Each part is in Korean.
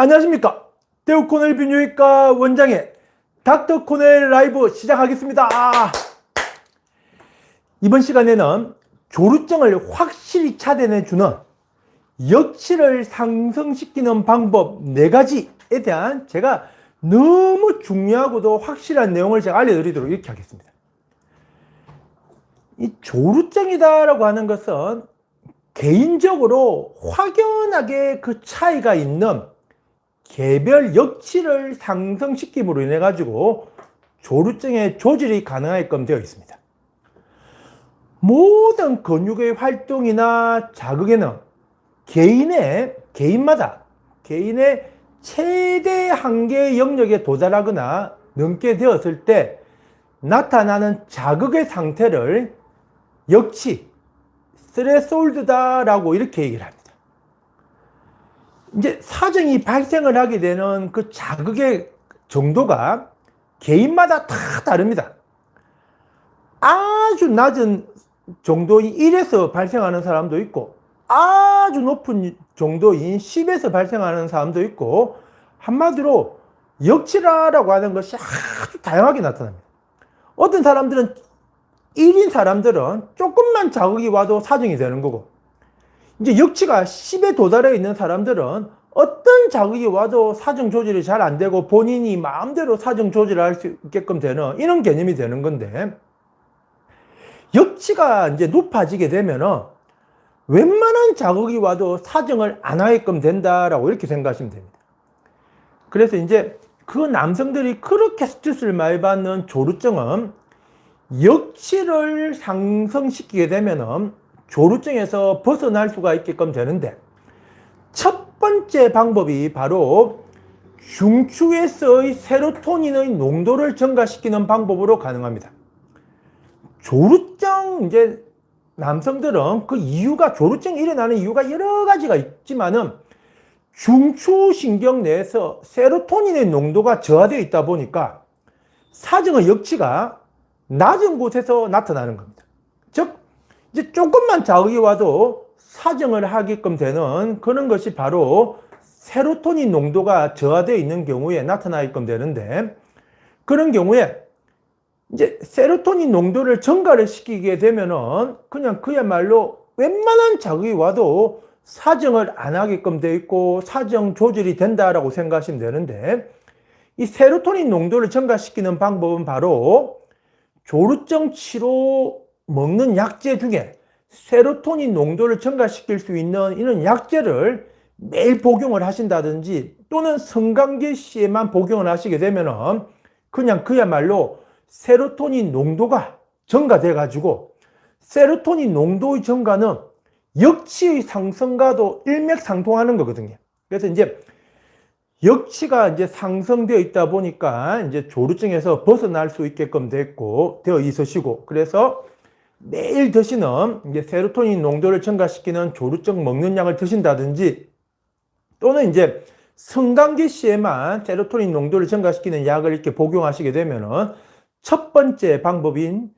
안녕하십니까. 대우 코넬 비뇨기과 원장의 닥터 코넬 라이브 시작하겠습니다. 아. 이번 시간에는 조루증을 확실히 차단해주는 역치를 상승시키는 방법 네가지에 대한 제가 너무 중요하고도 확실한 내용을 제가 알려드리도록 이렇게 하겠습니다. 이 조루증이다 라고 하는 것은 개인적으로 확연하게 그 차이가 있는 개별 역치를 상승시킴으로 인해 가지고 조루증의 조절이 가능하게끔 되어 있습니다. 모든 근육의 활동이나 자극에는 개인의 개인마다 개인의 최대 한계 영역에 도달하거나 넘게 되었을 때 나타나는 자극의 상태를 역치 스트레스홀드다라고 이렇게 얘기를 합니다. 이제 사정이 발생을 하게 되는 그 자극의 정도가 개인마다 다 다릅니다. 아주 낮은 정도인 1에서 발생하는 사람도 있고 아주 높은 정도인 10에서 발생하는 사람도 있고 한마디로 역치라라고 하는 것이 아주 다양하게 나타납니다. 어떤 사람들은 1인 사람들은 조금만 자극이 와도 사정이 되는 거고 이제 역치가 10에 도달해 있는 사람들은 어떤 자극이 와도 사정 조절이 잘 안 되고 본인이 마음대로 사정 조절을 할수 있게끔 되는 이런 개념이 되는 건데 역치가 이제 높아지게 되면은 웬만한 자극이 와도 사정을 안 하게끔 된다라고 이렇게 생각하시면 됩니다. 그래서 이제 그 남성들이 그렇게 스트레스를 많이 받는 조루증은 역치를 상승시키게 되면은 조루증에서 벗어날 수가 있게끔 되는데 첫 번째 방법이 바로 중추에서의 세로토닌의 농도를 증가시키는 방법으로 가능합니다. 조루증 이제 남성들은 그 이유가 조루증이 일어나는 이유가 여러 가지가 있지만은 중추신경 내에서 세로토닌의 농도가 저하되어 있다 보니까 사정의 역치가 낮은 곳에서 나타나는 겁니다. 즉 이제 조금만 자극이 와도 사정을 하게끔 되는 그런 것이 바로 세로토닌 농도가 저하되어 있는 경우에 나타나게끔 되는데 그런 경우에 이제 세로토닌 농도를 증가를 시키게 되면은 그냥 그야말로 웬만한 자극이 와도 사정을 안 하게끔 되어 있고 사정 조절이 된다라고 생각하시면 되는데 이 세로토닌 농도를 증가시키는 방법은 바로 조루증 치료 먹는 약제 중에 세로토닌 농도를 증가시킬 수 있는 이런 약제를 매일 복용을 하신다든지 또는 성관계 시에만 복용을 하시게 되면은 그냥 그야말로 세로토닌 농도가 증가돼 가지고 세로토닌 농도의 증가는 역치의 상승과도 일맥상통하는 거거든요. 그래서 이제 역치가 이제 상승되어 있다 보니까 이제 조루증에서 벗어날 수 있게끔 됐고 되어 있으시고 그래서 매일 드시는 이제 세로토닌 농도를 증가시키는 조루증 먹는 약을 드신다든지 또는 이제 성관계 시에만 세로토닌 농도를 증가시키는 약을 이렇게 복용하시게 되면은 첫 번째 방법인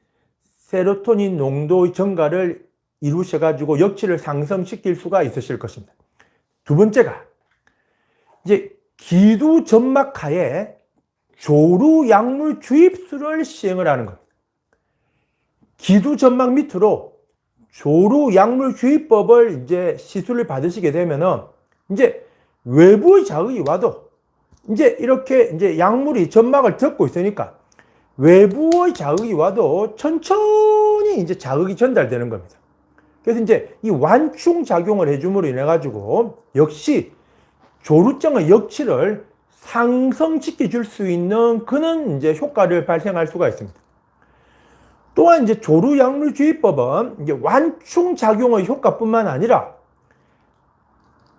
세로토닌 농도의 증가를 이루셔 가지고 역치를 상승시킬 수가 있으실 것입니다. 두 번째가 이제 기두 점막하에 조루 약물 주입술을 시행을 하는 겁니다. 기두 점막 밑으로 조루 약물 주입법을 이제 시술을 받으시게 되면은 이제 외부의 자극이 와도 이제 이렇게 이제 약물이 점막을 덮고 있으니까 외부의 자극이 와도 천천히 이제 자극이 전달되는 겁니다. 그래서 이제 이 완충 작용을 해줌으로 인해 가지고 역시 조루증의 역치를 상승시켜 줄 수 있는 그런 이제 효과를 발생할 수가 있습니다. 또한 이제 조루 약물 주의법은 이제 완충 작용의 효과뿐만 아니라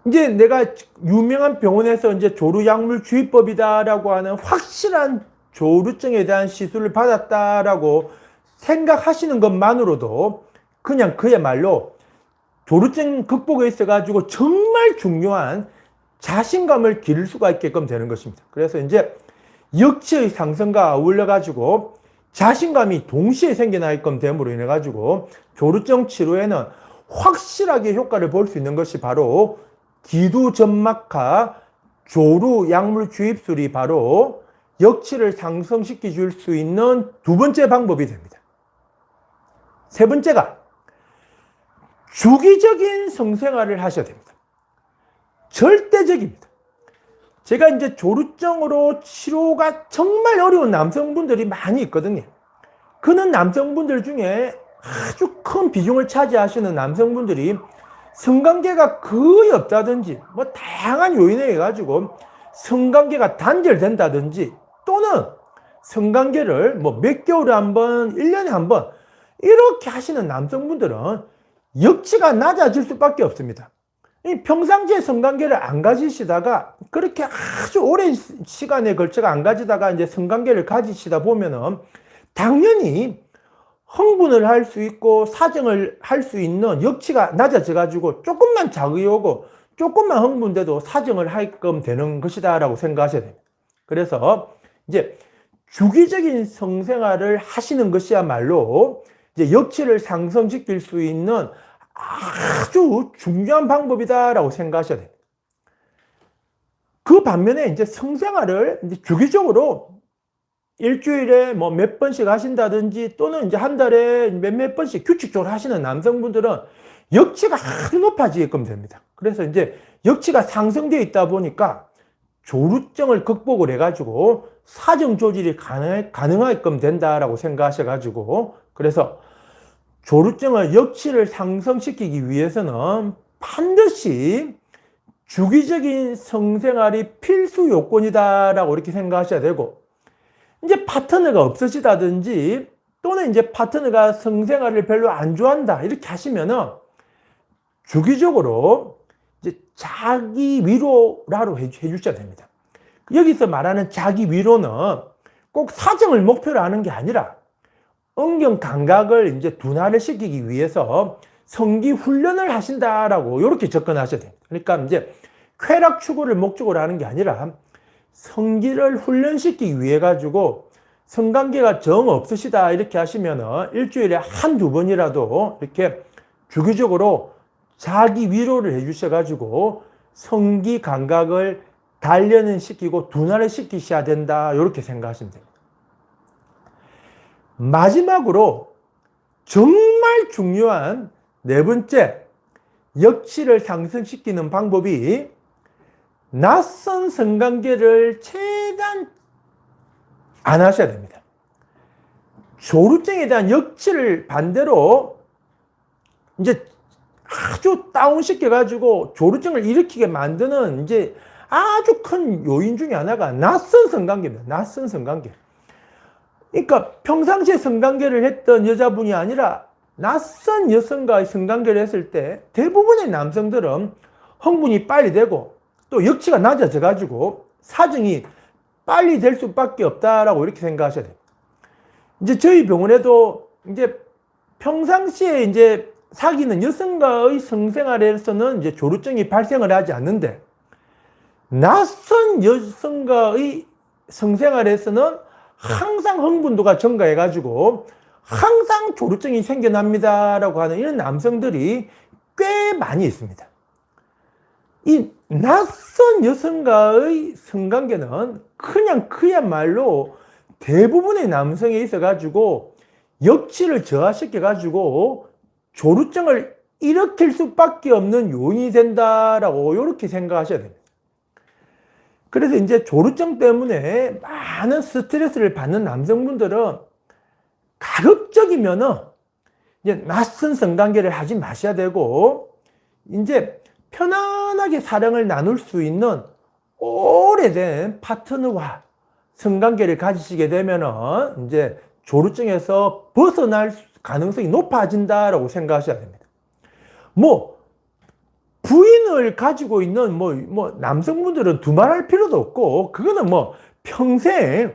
이제 내가 유명한 병원에서 이제 조루 약물 주의법이다라고 하는 확실한 조루증에 대한 시술을 받았다라고 생각하시는 것만으로도 그냥 그야말로 조루증 극복에 있어 가지고 정말 중요한 자신감을 기를 수가 있게끔 되는 것입니다. 그래서 이제 역치의 상승과 어울려 가지고 자신감이 동시에 생겨나게끔 됨으로 인해 가지고 조루증 치료에는 확실하게 효과를 볼 수 있는 것이 바로 기두점막하 조루 약물 주입술이 바로 역치를 상승시켜 줄 수 있는 두 번째 방법이 됩니다. 세 번째가 주기적인 성생활을 하셔야 됩니다. 절대적입니다. 제가 이제 조루증으로 치료가 정말 어려운 남성분들이 많이 있거든요. 그는 남성분들 중에 아주 큰 비중을 차지하시는 남성분들이 성관계가 거의 없다든지 뭐 다양한 요인에 의해 가지고 성관계가 단절된다든지 또는 성관계를 뭐 몇 개월에 한 번, 1년에 한 번 이렇게 하시는 남성분들은 역치가 낮아질 수밖에 없습니다. 이 평상시에 성관계를 안 가지시다가 그렇게 아주 오랜 시간에 걸쳐가 안 가지다가 이제 성관계를 가지시다 보면은 당연히 흥분을 할 수 있고 사정을 할 수 있는 역치가 낮아져 가지고 조금만 자극이 오고 조금만 흥분돼도 사정을 할끔 되는 것이다라고 생각하셔야 됩니다. 그래서 이제 주기적인 성생활을 하시는 것이야말로 이제 역치를 상승시킬 수 있는 아주 중요한 방법이다라고 생각하셔야 됩니다. 그 반면에 이제 성생활을 이제 주기적으로 일주일에 뭐 몇 번씩 하신다든지 또는 이제 한 달에 몇몇 번씩 규칙적으로 하시는 남성분들은 역치가 아주 높아지게끔 됩니다. 그래서 이제 역치가 상승되어 있다 보니까 조루증을 극복을 해가지고 사정 조절이 가능, 가능하게끔 된다라고 생각하셔가지고 그래서 조루증을 역치를 상승시키기 위해서는 반드시 주기적인 성생활이 필수 요건이다라고 이렇게 생각하셔야 되고 이제 파트너가 없으시다든지 또는 이제 파트너가 성생활을 별로 안 좋아한다 이렇게 하시면은 주기적으로 이제 자기 위로라로 해주셔야 됩니다. 여기서 말하는 자기 위로는 꼭 사정을 목표로 하는 게 아니라 응경 감각을 이제 둔화를 시키기 위해서 성기 훈련을 하신다라고 이렇게 접근하셔야 됩니다. 그러니까 이제 쾌락 추구를 목적으로 하는 게 아니라 성기를 훈련시키기 위해 가지고 성관계가 정 없으시다 이렇게 하시면은 일주일에 한두 번이라도 이렇게 주기적으로 자기 위로를 해 주셔 가지고 성기 감각을 단련을 시키고 둔화를 시키셔야 된다 이렇게 생각하시면 됩니다. 마지막으로 정말 중요한 네 번째 역치를 상승시키는 방법이 낯선 성관계를 최대한 안 하셔야 됩니다. 조루증에 대한 역치를 반대로 이제 아주 다운시켜 가지고 조루증을 일으키게 만드는 이제 아주 큰 요인 중에 하나가 낯선 성관계입니다. 낯선 성관계. 그러니까 평상시에 성관계를 했던 여자분이 아니라 낯선 여성과의 성관계를 했을 때 대부분의 남성들은 흥분이 빨리 되고 또 역치가 낮아져 가지고 사정이 빨리 될 수밖에 없다라고 이렇게 생각하셔야 돼요. 이제 저희 병원에도 이제 평상시에 이제 사귀는 여성과의 성생활에서는 이제 조루증이 발생을 하지 않는데 낯선 여성과의 성생활에서는 항상 흥분도가 증가해 가지고 항상 조루증이 생겨납니다라고 하는 이런 남성들이 꽤 많이 있습니다. 이 낯선 여성과의 성관계는 그냥 그야말로 대부분의 남성에 있어 가지고 역치를 저하시켜 가지고 조루증을 일으킬 수밖에 없는 요인이 된다라고 이렇게 생각하셔야 됩니다. 그래서 이제 조루증 때문에 많은 스트레스를 받는 남성분들은 가급적이면은 이제 낯선 성관계를 하지 마셔야 되고 이제 편안하게 사랑을 나눌 수 있는 오래된 파트너와 성관계를 가지시게 되면은 이제 조루증에서 벗어날 가능성이 높아진다라고 생각하셔야 됩니다. 뭐 부인을 가지고 있는 뭐, 뭐 남성분들은 두말할 필요도 없고 그거는 뭐 평생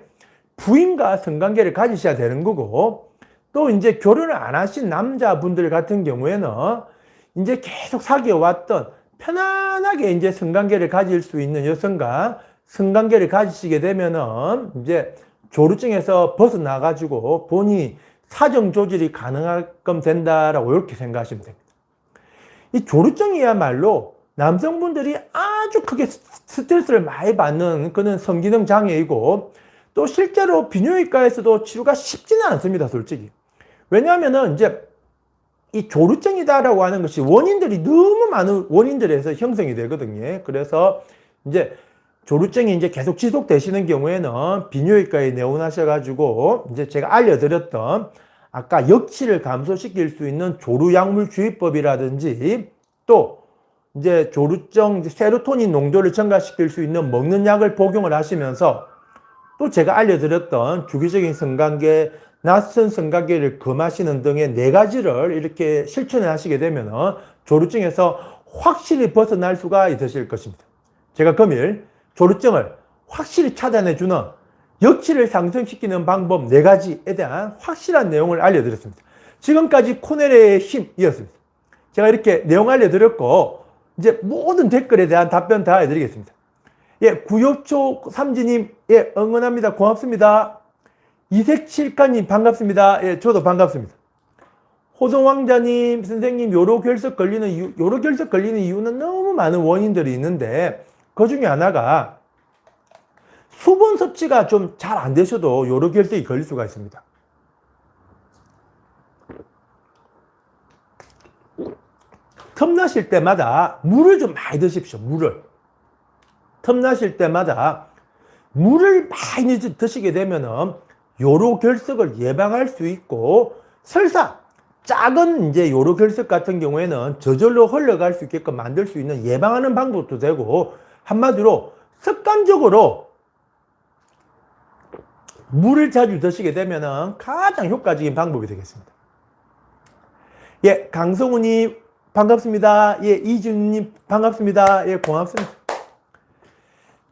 부인과 성관계를 가지셔야 되는 거고 또 이제 결혼을 안 하신 남자분들 같은 경우에는 이제 계속 사귀어 왔던 편안하게 이제 성관계를 가질 수 있는 여성과 성관계를 가지시게 되면은 이제 조루증에서 벗어나 가지고 본인이 사정 조절이 가능하끔 된다라고 이렇게 생각하시면 됩니다. 이 조루증이야말로 남성분들이 아주 크게 스- 스트레스를 많이 받는 그런 성기능 장애이고 또 실제로 비뇨기과에서도 치료가 쉽지는 않습니다, 솔직히. 왜냐하면은 이제 이 조루증이다라고 하는 것이 원인들이 너무 많은 원인들에서 형성이 되거든요. 그래서 이제 조루증이 이제 계속 지속되시는 경우에는 비뇨기과에 내원하셔가지고 이제 제가 알려드렸던 아까 역치를 감소시킬 수 있는 조루약물 주의법이라든지 또 이제 조루증 세로토닌 농도를 증가시킬 수 있는 먹는 약을 복용을 하시면서 또 제가 알려드렸던 주기적인 성관계, 낯선 성관계를 금하시는 등의 네 가지를 이렇게 실천을 하시게 되면 조루증에서 확실히 벗어날 수가 있으실 것입니다. 제가 금일 조루증을 확실히 찾아내주는 역치를 상승시키는 방법 네 가지에 대한 확실한 내용을 알려드렸습니다. 지금까지 코넬의 힘이었습니다. 제가 이렇게 내용 알려드렸고 이제 모든 댓글에 대한 답변 다 해드리겠습니다. 예, 구엽초 삼지님, 예, 응원합니다. 고맙습니다. 이색칠가님, 반갑습니다. 예, 저도 반갑습니다. 호동왕자님, 선생님, 요로 결석 걸리는 이유, 요로 결석 걸리는 이유는 너무 많은 원인들이 있는데, 그 중에 하나가 수분 섭취가 좀 잘 안 되셔도 요로 결석이 걸릴 수가 있습니다. 틈나실 때마다 물을 좀 많이 드십시오, 물을. 틈나실 때마다 물을 많이 드시게 되면은 요로 결석을 예방할 수 있고 설사 작은 이제 요로 결석 같은 경우에는 저절로 흘러갈 수 있게끔 만들 수 있는 예방하는 방법도 되고 한마디로 습관적으로 물을 자주 드시게 되면은 가장 효과적인 방법이 되겠습니다. 예, 강성우님 반갑습니다. 예, 이준님 반갑습니다. 예, 고맙습니다.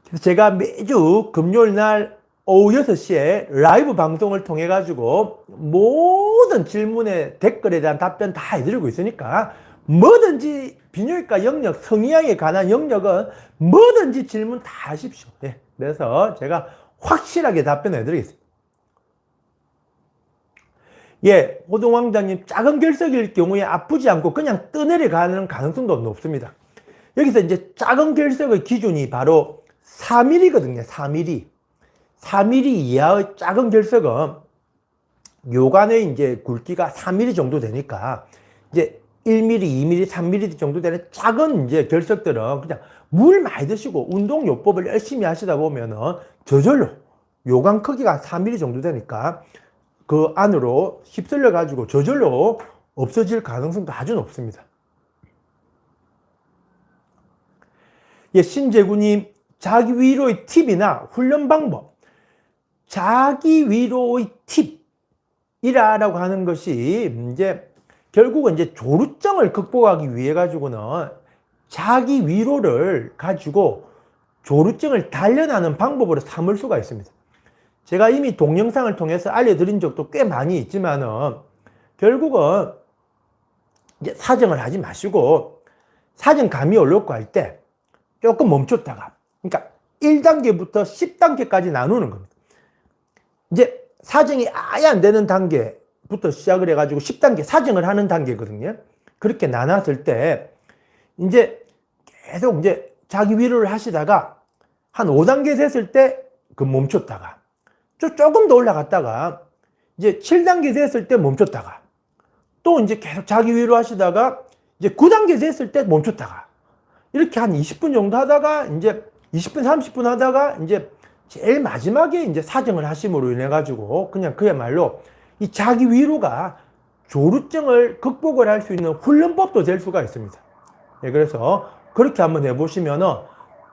그래서 제가 매주 금요일 날 오후 6시에 라이브 방송을 통해 가지고 모든 질문에 댓글에 대한 답변 다 해드리고 있으니까 뭐든지 비뇨기과 영역, 성의학에 관한 영역은 뭐든지 질문 다 하십시오. 예. 그래서 제가 확실하게 답변해 드리겠습니다. 예, 호동왕자님, 작은 결석일 경우에 아프지 않고 그냥 떠내려가는 가능성도 높습니다. 여기서 이제 작은 결석의 기준이 바로 4mm거든요. 4mm. 4mm 이하의 작은 결석은 요관의 이제 굵기가 3mm 정도 되니까 이제 1mm, 2mm, 3mm 정도 되는 작은 이제 결석들은 그냥 물 많이 드시고 운동 요법을 열심히 하시다 보면은 저절로 요관 크기가 4mm 정도 되니까 그 안으로 휩쓸려 가지고 저절로 없어질 가능성도 아주 높습니다. 예, 신재구님, 자기 위로의 팁이나 훈련 방법. 자기 위로의 팁이라고 하는 것이 이제 결국은 이제 조루증을 극복하기 위해 가지고는 자기 위로를 가지고 조루증을 단련하는 방법으로 삼을 수가 있습니다. 제가 이미 동영상을 통해서 알려드린 적도 꽤 많이 있지만은 결국은 사정을 하지 마시고 사정 감이 올렸고 할 때 조금 멈췄다가 그러니까 1단계부터 10단계까지 나누는 겁니다. 이제 사정이 아예 안 되는 단계 부터 시작을 해가지고 10단계 사정을 하는 단계거든요. 그렇게 나눴을 때 이제 계속 이제 자기 위로를 하시다가 한 5단계 됐을 때 그 멈췄다가 좀 조금 더 올라갔다가 이제 7단계 됐을 때 멈췄다가 또 이제 계속 자기 위로 하시다가 이제 9단계 됐을 때 멈췄다가 이렇게 한 20분 정도 하다가 이제 20분 30분 하다가 이제 제일 마지막에 이제 사정을 하심으로 인해 가지고 그냥 그야말로 이 자기 위로가 조루증을 극복을 할 수 있는 훈련법도 될 수가 있습니다. 예, 그래서 그렇게 한번 해보시면은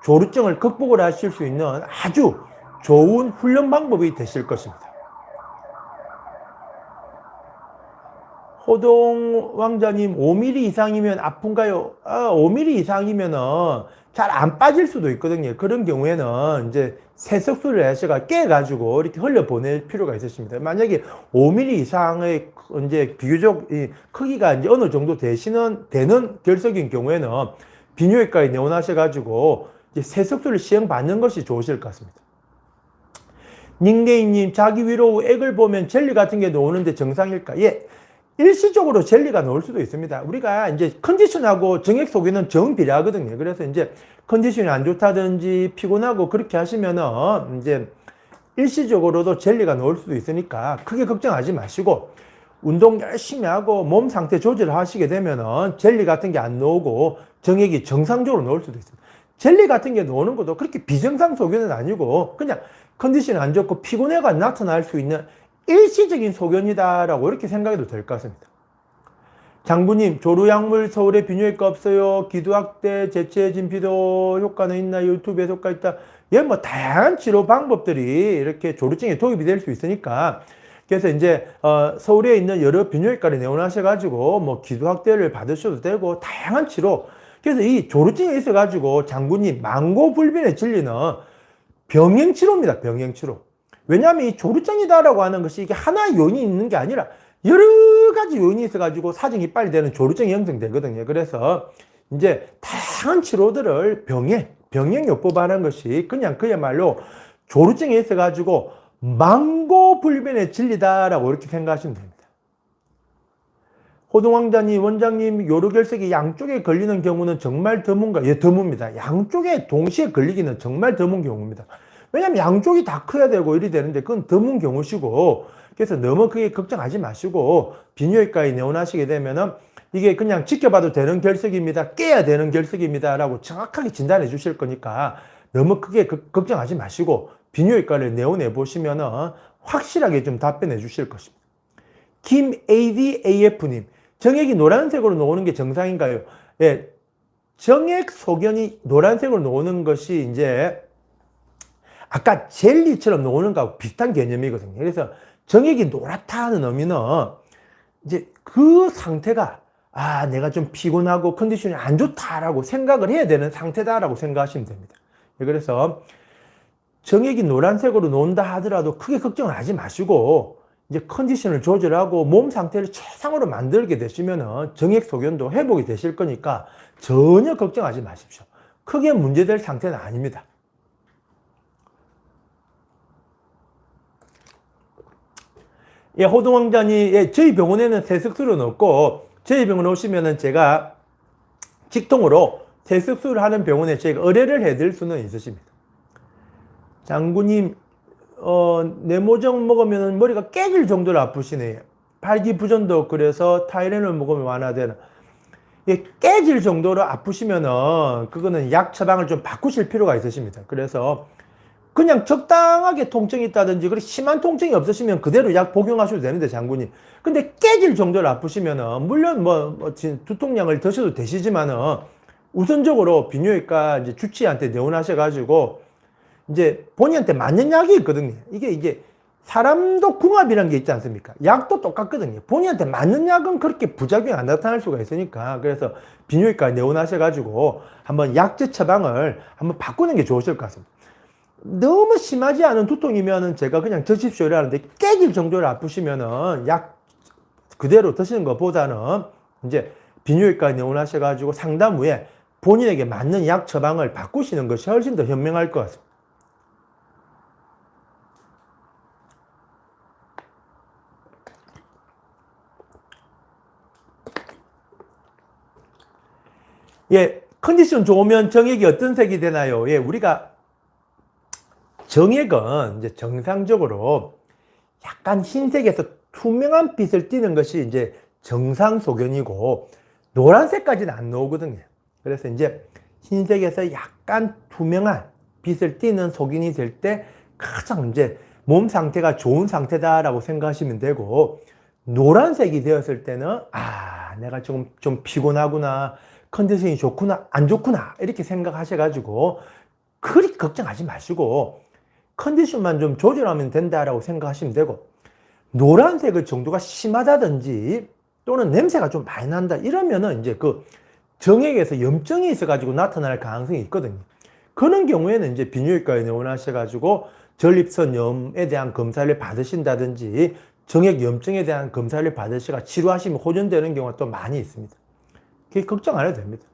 조루증을 극복을 하실 수 있는 아주 좋은 훈련 방법이 되실 것입니다. 호동 왕자님 5mm 이상이면 아픈가요? 아, 5mm 이상이면은 잘 안 빠질 수도 있거든요. 그런 경우에는 이제 세석술을 하셔가 깨가지고 이렇게 흘려 보낼 필요가 있으십니다. 만약에 5mm 이상의 이제 비교적 이 크기가 이제 어느 정도 되시는 되는 결석인 경우에는 비뇨기과에 내원하셔가지고 이제 세석술을 시행 받는 것이 좋으실 것 같습니다. 닉네임님 자기 위로 액을 보면 젤리 같은 게 나오는데 정상일까? 예. 일시적으로 젤리가 나올 수도 있습니다. 우리가 이제 컨디션하고 정액 소견은 정비례하거든요. 그래서 이제 컨디션이 안 좋다든지 피곤하고 그렇게 하시면은 이제 일시적으로도 젤리가 나올 수도 있으니까 크게 걱정하지 마시고 운동 열심히 하고 몸 상태 조절을 하시게 되면은 젤리 같은 게 안 나오고 정액이 정상적으로 나올 수도 있습니다. 젤리 같은 게 나오는 것도 그렇게 비정상 소견은 아니고 그냥 컨디션이 안 좋고 피곤해가 나타날 수 있는 일시적인 소견이다라고 이렇게 생각해도 될 것 같습니다. 장부님, 조루약물 서울에 비뇨기과 없어요. 기도학대, 재채 진피도 효과는 있나? 유튜브에 효과 있다. 예, 뭐 다양한 치료 방법들이 이렇게 조루증에 도입이 될 수 있으니까 그래서 이제 어, 서울에 있는 여러 비뇨기과를 내원하셔가지고 뭐 기도학대를 받으셔도 되고 다양한 치료. 그래서 이 조루증에 있어가지고 장군님 망고불변의 진리는 병행치료입니다. 병행치료. 왜냐하면 이 조루증이다라고 하는 것이 이게 하나의 요인이 있는 게 아니라 여러 가지 요인이 있어가지고 사정이 빨리 되는 조루증이 형성되거든요. 그래서 이제 다양한 치료들을 병행, 병행요법하는 것이 그냥 그야말로 조루증에 있어가지고 망고불변의 진리다라고 이렇게 생각하시면 됩니다. 호동왕자님, 원장님, 요로결석이 양쪽에 걸리는 경우는 정말 드문가? 예, 드뭅니다. 양쪽에 동시에 걸리기는 정말 드문 경우입니다. 왜냐면 양쪽이 다 커야 되고 이리 되는데 그건 드문 경우시고 그래서 너무 크게 걱정하지 마시고 비뇨기과에 내원하시게 되면은 이게 그냥 지켜봐도 되는 결석입니다. 깨야 되는 결석입니다. 라고 정확하게 진단해 주실 거니까 너무 크게 그- 걱정하지 마시고 비뇨기과를 내원해 보시면은 확실하게 좀 답변해 주실 것입니다. 김ADAF님, 정액이 노란색으로 나오는 게 정상인가요? 예, 정액 소견이 노란색으로 나오는 것이 이제 아까 젤리처럼 나오는 거하고 비슷한 개념이거든요. 그래서 정액이 노랗다 하는 의미는 이제 그 상태가 아, 내가 좀 피곤하고 컨디션이 안 좋다라고 생각을 해야 되는 상태다라고 생각하시면 됩니다. 예, 그래서 정액이 노란색으로 나온다 하더라도 크게 걱정을 하지 마시고 이제 컨디션을 조절하고 몸 상태를 최상으로 만들게 되시면은 정액 소견도 회복이 되실 거니까 전혀 걱정하지 마십시오. 크게 문제될 상태는 아닙니다. 예, 호동왕자님, 예, 저희 병원에는 세석술은 없고, 저희 병원 오시면은 제가 직통으로 세석술을 하는 병원에 저희가 의뢰를 해드릴 수는 있으십니다. 장군님, 어, 네모정 먹으면 머리가 깨질 정도로 아프시네요. 발기부전도 그래서 타이레놀 먹으면 완화되는. 예, 깨질 정도로 아프시면은 그거는 약 처방을 좀 바꾸실 필요가 있으십니다. 그래서 그냥 적당하게 통증이 있다든지 그리고 심한 통증이 없으시면 그대로 약 복용하셔도 되는데 장군님. 근데 깨질 정도로 아프시면은 물론 뭐, 뭐 지- 두통약을 드셔도 되시지만은 우선적으로 비뇨기과 이제 주치의한테 내원하셔 가지고 이제 본인한테 맞는 약이 있거든요. 이게 이게 사람도 궁합이라는 게 있지 않습니까? 약도 똑같거든요. 본인한테 맞는 약은 그렇게 부작용이 안 나타날 수가 있으니까 그래서 비뇨기과 내원하셔가지고 한번 약제 처방을 한번 바꾸는 게 좋으실 것 같습니다. 너무 심하지 않은 두통이면은 제가 그냥 드십시오 이러는데 깨질 정도로 아프시면은 약 그대로 드시는 것보다는 이제 비뇨기과 내원하셔가지고 상담 후에 본인에게 맞는 약 처방을 바꾸시는 것이 훨씬 더 현명할 것 같습니다. 예, 컨디션 좋으면 정액이 어떤 색이 되나요? 예, 우리가 정액은 이제 정상적으로 약간 흰색에서 투명한 빛을 띠는 것이 이제 정상 소견이고 노란색까지는 안 나오거든요. 그래서 이제 흰색에서 약간 투명한 빛을 띠는 소견이 될 때 가장 이제 몸 상태가 좋은 상태다라고 생각하시면 되고 노란색이 되었을 때는 아 내가 조금 좀 피곤하구나 컨디션이 좋구나 안 좋구나 이렇게 생각하셔가지고 그리 걱정하지 마시고 컨디션만 좀 조절하면 된다라고 생각하시면 되고 노란색의 정도가 심하다든지 또는 냄새가 좀 많이 난다 이러면은 이제 그 정액에서 염증이 있어가지고 나타날 가능성이 있거든요. 그런 경우에는 이제 비뇨기과에 내원하셔가지고 전립선염에 대한 검사를 받으신다든지 정액 염증에 대한 검사를 받으시가 치료하시면 호전되는 경우가 또 많이 있습니다. 그게 걱정 안 해도 됩니다.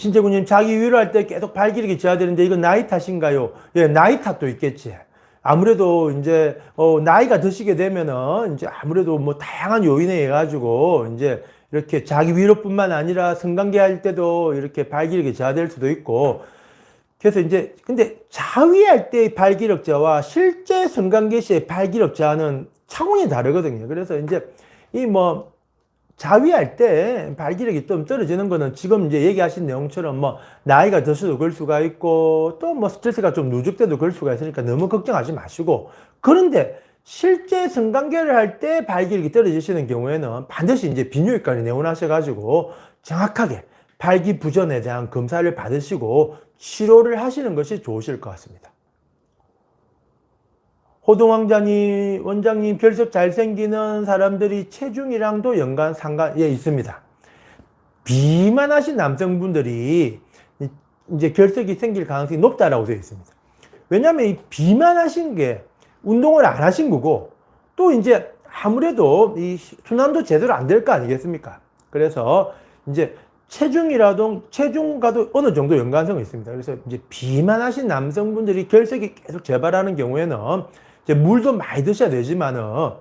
신재군님 자기 위로할 때 계속 발기력이 저하되는데 이건 나이 탓인가요? 예, 나이 탓도 있겠지. 아무래도 이제 어 나이가 드시게 되면은 이제 아무래도 뭐 다양한 요인에 의해 가지고 이제 이렇게 자기 위로뿐만 아니라 성관계 할 때도 이렇게 발기력이 저하될 수도 있고 그래서 이제 근데 자위할 때의 발기력자와 실제 성관계 시의 발기력자는 차원이 다르거든요. 그래서 이제 이뭐 자위할 때 발기력이 좀 떨어지는 거는 지금 이제 얘기하신 내용처럼 뭐 나이가 들수도 그럴 수가 있고 또 뭐 스트레스가 좀 누적돼도 그럴 수가 있으니까 너무 걱정하지 마시고 그런데 실제 성관계를 할 때 발기력이 떨어지시는 경우에는 반드시 이제 비뇨기과에 내원하셔가지고 정확하게 발기부전에 대한 검사를 받으시고 치료를 하시는 것이 좋으실 것 같습니다. 호동왕자님, 원장님 결석 잘 생기는 사람들이 체중이랑도 연관 상관에 있습니다. 비만하신 남성분들이 이제 결석이 생길 가능성이 높다라고 되어 있습니다. 왜냐하면 이 비만하신 게 운동을 안 하신 거고 또 이제 아무래도 이 순환도 제대로 안 될 거 아니겠습니까? 그래서 이제 체중이라도 체중과도 어느 정도 연관성이 있습니다. 그래서 이제 비만하신 남성분들이 결석이 계속 재발하는 경우에는 물도 많이 드셔야 되지만은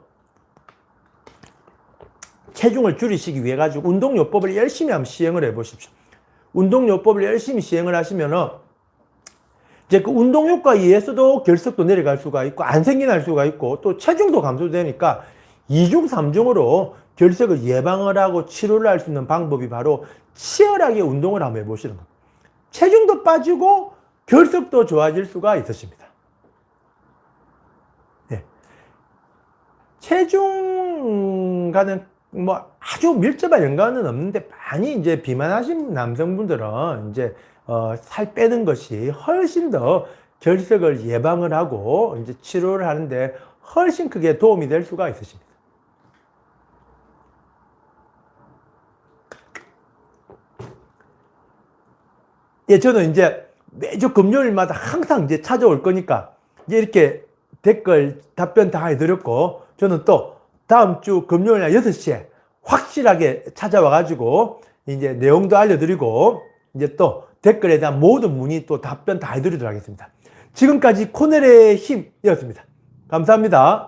체중을 줄이시기 위해 가지고 운동요법을 열심히 한번 시행을 해 보십시오. 운동요법을 열심히 시행을 하시면은 이제 그 운동 효과에 의해서도 결석도 내려갈 수가 있고 안 생겨날 수가 있고 또 체중도 감소되니까 이중삼중으로 결석을 예방을 하고 치료를 할 수 있는 방법이 바로 치열하게 운동을 한번 해보시는 겁니다. 체중도 빠지고 결석도 좋아질 수가 있으십니다. 체중과는 뭐 아주 밀접한 연관은 없는데 많이 이제 비만하신 남성분들은 이제 어, 살 빼는 것이 훨씬 더 결석을 예방을 하고 이제 치료를 하는데 훨씬 크게 도움이 될 수가 있으십니다. 예, 저는 이제 매주 금요일마다 항상 이제 찾아올 거니까 이제 이렇게 댓글 답변 다 해드렸고 저는 또 다음 주 금요일 날 6시에 확실하게 찾아와 가지고 이제 내용도 알려드리고 이제 또 댓글에 대한 모든 문의 또 답변 다 해드리도록 하겠습니다. 지금까지 코넬의 힘이었습니다. 감사합니다.